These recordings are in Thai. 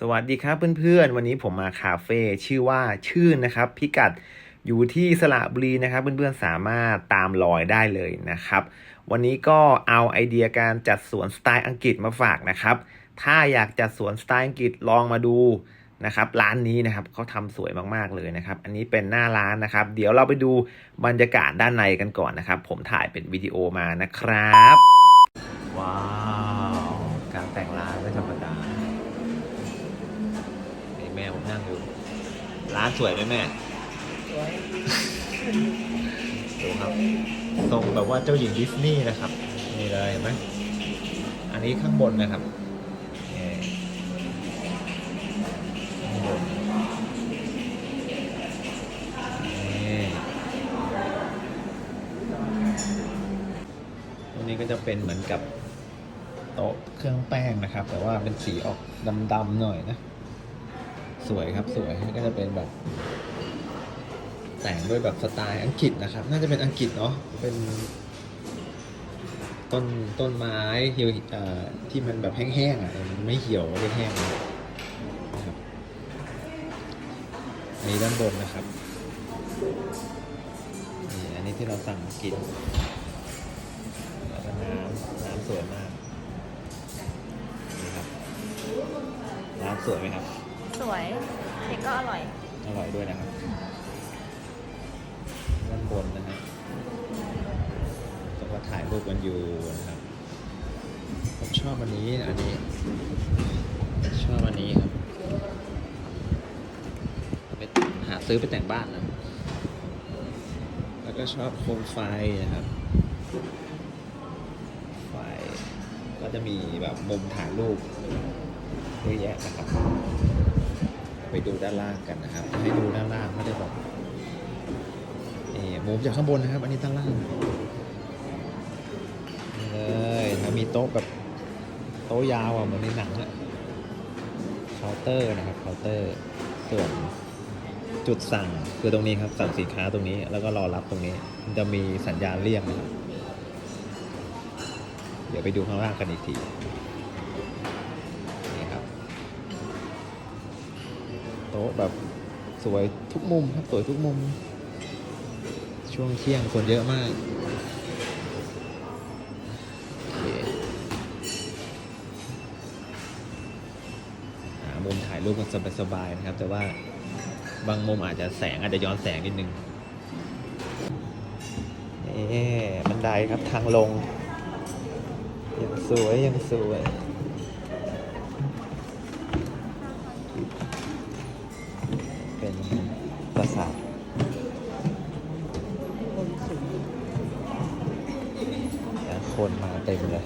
สวัสดีครับเพื่อนๆ วันนี้ผมมาคาเฟ่ชื่อว่าชื่นนะครับ พิกัดอยู่ที่สระบุรีนะครับ เพื่อนๆสามารถตามรอยได้เลยนะครับ วันนี้ก็เอาไอเดียการจัดสวนสไตล์อังกฤษมาฝากนะครับ ถ้าอยากจัดสวนสไตล์อังกฤษลองมาดูนะครับร้านนี้นะครับเขาทำสวยมากๆเลยนะครับ อันนี้เป็นหน้าร้านนะครับ เดี๋ยวเราไปดูบรรยากาศด้านในกันก่อนนะครับ ผมถ่ายเป็นวิดีโอมานะครับ ว้าว ร้านสวยไหมแม่สวยดูครับ ตรงแบบว่าเจ้าหญิงดิสนีย์นะครับ นี่เลยเห็นไหมอันนี้ข้างบนนะครับนี่ตรงนี้ก็จะเป็นเหมือนกับโต๊ะเครื่องแป้งนะครับ แต่ว่าเป็นสีออกดำๆหน่อยนะ สวยครับสวยก็จะเป็นแบบ แต่งด้วยแบบสไตล์อังกฤษนะครับ น่าจะเป็นอังกฤษเนาะเป็นต้นต้นไม้เหี่ยวที่มันแบบแห้งๆอะมันไม่เหี่ยวไม่แห้งนะครับมีด้านบนนะครับนี่อันนี้ที่เราสั่งกินแล้วก็น้ำน้ำสวยมากนี่ครับน้ำสวยไหมครับ สวยเค้กก็อร่อย อร่อยด้วยนะครับด้านบนนะฮะแล้วก็ถ่ายรูปกันอยู่นะครับผมชอบอันนี้อันนี้ ชอบอันนี้ครับไปหาซื้อไปแต่งบ้านนะ แล้วก็ชอบโคมไฟนะครับ ไฟ ก็จะมีแบบมุมถ่ายรูปเยอะแยะนะครับ ไปดูด้านล่างกันนะครับ ให้ดูด้านล่างไม่ได้บอกนี่มุมจากข้างบนนะครับ อันนี้ด้านล่างนี่เลยนะมีโต๊ะแบบโต๊ะยาวอะเหมือนในหนังอะเคาน์เตอร์นะครับเคาน์เตอร์ส่วนจุดสั่งคือตรงนี้ครับสั่งสินค้าตรงนี้แล้วก็รอรับตรงนี้มันจะมีสัญญาณเรียกนะครับเดี๋ยวไปดูข้างล่างกันอีกที โต๊ะแบบสวยทุกมุมครับสวยทุกมุม ช่วงเที่ยงคนเยอะมากหามุมถ่ายรูปกันสบายๆนะครับ แต่ว่าบางมุมอาจจะแสงอาจจะย้อนแสงนิดนึงนี่บันไดครับทางลง ยังสวยยังสวย ปราสาทคนมาเต็มเลย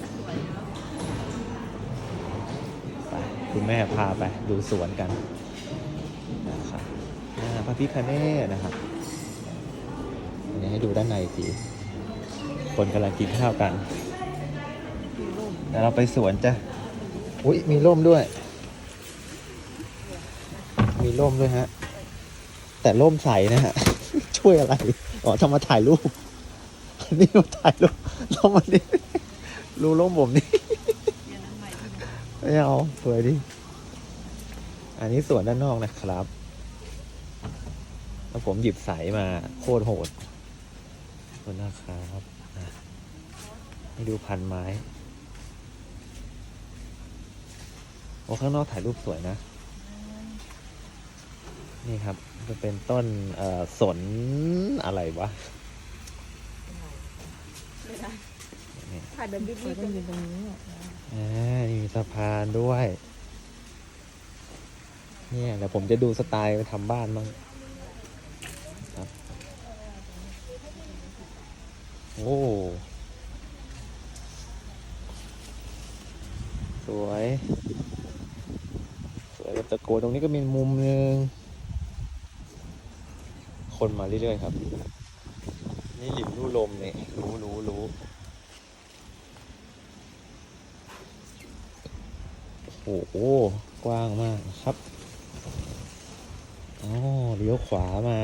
ไป คุณแม่พาไปดูสวนกันนะครับอ่พระพิคเนศนะครับอันนี้ให้ดูด้านในอีกที คนกำลังกินข้าวกันเดี๋ยวเราไปสวนจ้ะ อุ้ยมีร่มด้วย มีร่มด้วยฮะ แต่ร่มใสนะฮะ ช่วยอะไร อ๋อทำมาถ่ายรูปนี่มาถ่ายรูปร่มมันนี่รูร่มผมนี่ไม่เอาสวยดิ อันนี้สวนด้านนอกนะครับ แล้วผมหยิบใสมาโคตรโหดขอบคุณนะครับให้ดูพันไม้ โอ้ข้างนอกถ่ายรูปสวยนะ นี่ครับ จะเป็นต้นเอ่อสนอะไรวะนี่ถ่ายแบบรีบๆกันอยู่ตรงนี้อ่านี่มีสะพานด้วย เนี่ยเดี๋ยวผมจะดูสไตล์ไปทำบ้านบ้างครับโอ้สวย สวยแบบตะโกนตรงนี้ก็มีมุมหนึ่ง คนมาเรื่อยๆครับ นี่หลิวลู่ลมเนี่ยรู้รู้รู้โอ้โหกว้างมากครับอ๋อเลี้ยวขวามา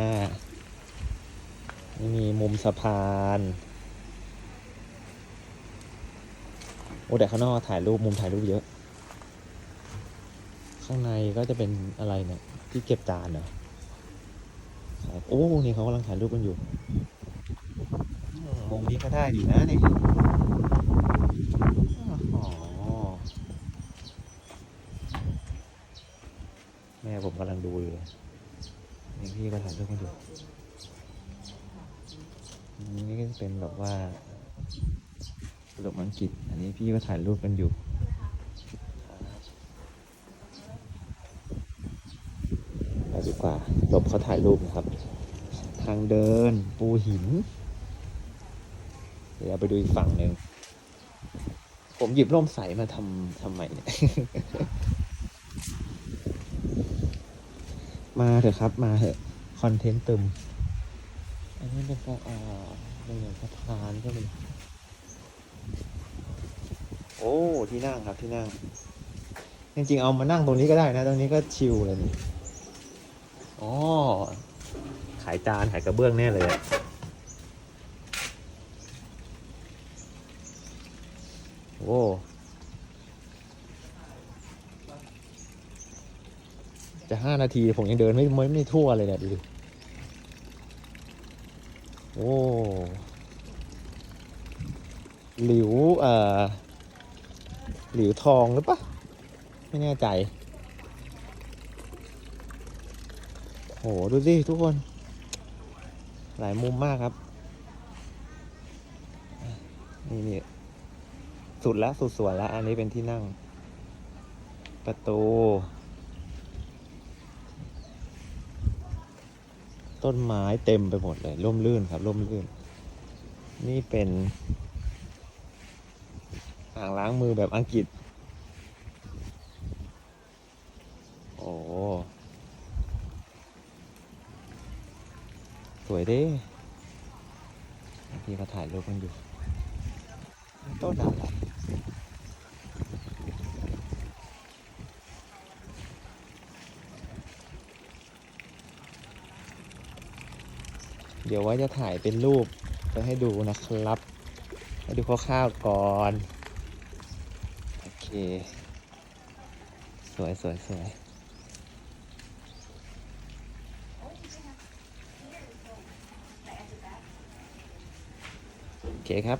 นี่มีมุมสะพานโอ้แต่ข้างนอกถ่ายรูปมุมถ่ายรูปเยอะ ข้างในก็จะเป็นอะไรเนี่ย ที่เก็บจานเหรอ โอ้ นี่เขากำลังถ่ายรูปกันอยู่อืมมุมนี้ก็ได้อยู่นะนี่อ๋อแม่ผมกำลังดูอยู่เลยนี่พี่ก็ถ่ายรูปกันอยู่อันนี่ก็จะเป็นแบบว่าขนมอังกฤษ อันนี้พี่ก็ถ่ายรูปกันอยู่ ไปดีกว่าหลบเขาถ่ายรูปนะครับ ทางเดินปูหิน เดี๋ยวเราไปดูอีกฝั่งหนึ่ง ผมหยิบร่มใสมาทำทำไมเนี่ย มาเถอะครับ มาเถอะ คอนเทนต์ตึม อันนี้เป็นก็อ่าเป็นอย่างสะพานก็มีโอ้ ที่นั่งครับที่นั่ง จริงๆ เอามานั่งตรงนี้ก็ได้นะ ตรงนี้ก็ชิลเลยนี่ อ๋อ ขายจาน ขายกระเบื้องแน่เลยอะโอ้จะห้านาที ผมยังเดินไม่ไม่ไม่ทั่วเลยเนี่ยดูดิโอ้หลิวเอ่อหลิวทองหรือปะไม่แน่ใจ โห ดูสิทุกคน หลายมุมมากครับ นี่นี่สุดล้วสุดสวยล้วอันนี้เป็นที่นั่ง ประตู ต้นไม้เต็มไปหมดเลย ร่มรื่นครับ ร่มรื่น นี่เป็นอ่างล้างมือแบบอังกฤษ โอ้ สวยเด้พี่เขาถ่ายรูปกันอยู่ต้นอะไรเดี๋ยวว่าจะถ่ายเป็นรูปไปให้ดูนะครับ ให้ดูคร่าวๆก่อน โอเค สวยสวยสวย เคครับ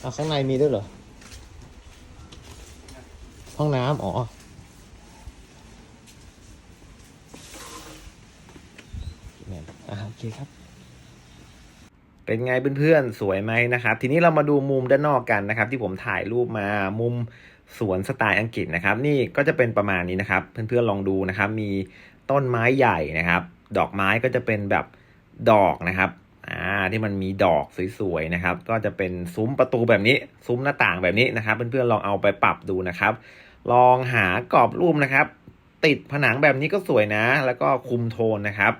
เอาข้างในมีด้วยเหรอ ห้องน้ำอ๋อ โอเคครับ เป็นไงเพื่อนๆ สวยไหมนะครับ ทีนี้เรามาดูมุมด้านนอกกันนะครับ ที่ผมถ่ายรูปมามุมสวนสไตล์อังกฤษนะครับ นี่ก็จะเป็นประมาณนี้นะครับ เพื่อนๆลองดูนะครับ มีต้นไม้ใหญ่นะครับ ดอกไม้ก็จะเป็นแบบ ดอกนะครับอ่าที่มันมีดอกสวยๆนะครับ ก็จะเป็นซุ้มประตูแบบนี้ ซุ้มหน้าต่างแบบนี้นะครับ เพื่อนๆลองเอาไปปรับดูนะครับ ลองหากรอบรูปนะครับ ติดผนังแบบนี้ก็สวยนะ แล้วก็คุมโทนนะครับ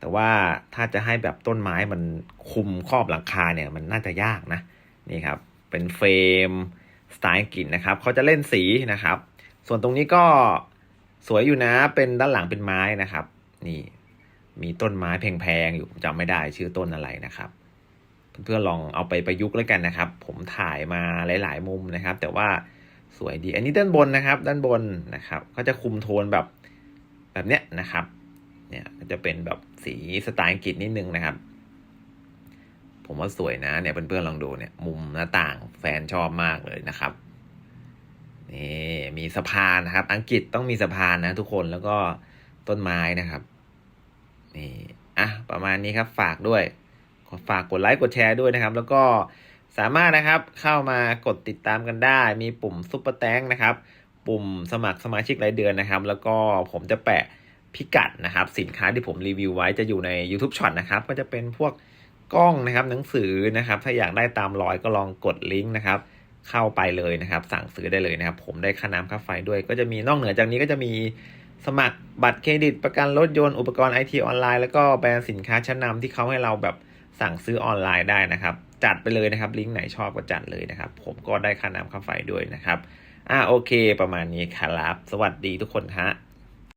แต่ว่าถ้าจะให้แบบต้นไม้มันคุมครอบหลังคาเนี่ยมันน่าจะยากนะนี่ครับ เป็นเฟรมสไตล์อังกฤษนะครับเขาจะเล่นสีนะครับ ส่วนตรงนี้ก็สวยอยู่นะเป็นด้านหลังเป็นไม้นะครับ นี่ มีต้นไม้แพงๆอยู่จำไม่ได้ชื่อต้นอะไรนะครับเพื่อนๆลองเอาไปประยุกต์แล้วกันนะครับ ผมถ่ายมาหลาย ๆ มุมนะครับ แต่ว่าสวยดี อันนี้ด้านบนนะครับ ด้านบนนะครับ ก็จะคุมโทนแบบแบบเนี้ยนะครับ เนี่ยก็จะเป็นแบบสีสไตล์อังกฤษนิดนึงนะครับ ผมว่าสวยนะเนี่ยเพื่อนๆลองดูเนี่ย มุมหน้าต่างแฟนชอบมากเลยนะครับนี่มีสะพานนะครับ อังกฤษต้องมีสะพานนะทุกคนแล้วก็ต้นไม้นะครับ นี่อะประมาณนี้ครับฝากด้วยฝากกดไลค์กดแชร์ด้วยนะครับ แล้วก็สามารถนะครับเข้ามากดติดตามกันได้ มีปุ่มซุปเปอร์แตงนะครับ ปุ่มสมัครสมาชิกรายเดือนนะครับ แล้วก็ผมจะแปะพิกัดนะครับ สินค้าที่ผมรีวิวไว้จะอยู่ใน YouTube Shot นะครับ ก็จะเป็นพวกกล้องนะครับหนังสือนะครับ ถ้าอยากได้ตามรอยก็ลองกดลิงก์นะครับ เข้าไปเลยนะครับ สั่งซื้อได้เลยนะครับ ผมได้ค่าน้ำค่าไฟด้วย ก็จะมีนอกเหนือจากนี้ก็จะมี สมัครบัตรเครดิตประกันรถยนต์อุปกรณ์ไอทีออนไลน์แล้วก็แบรนด์สินค้าชั้นนำที่เขาให้เราแบบสั่งซื้อออนไลน์ได้นะครับ จัดไปเลยนะครับ ลิงก์ไหนชอบก็จัดเลยนะครับ ผมก็ได้ค่าน้ำค่าไฟด้วยนะครับ อ่าโอเค ประมาณนี้ครับ สวัสดีทุกคนฮะ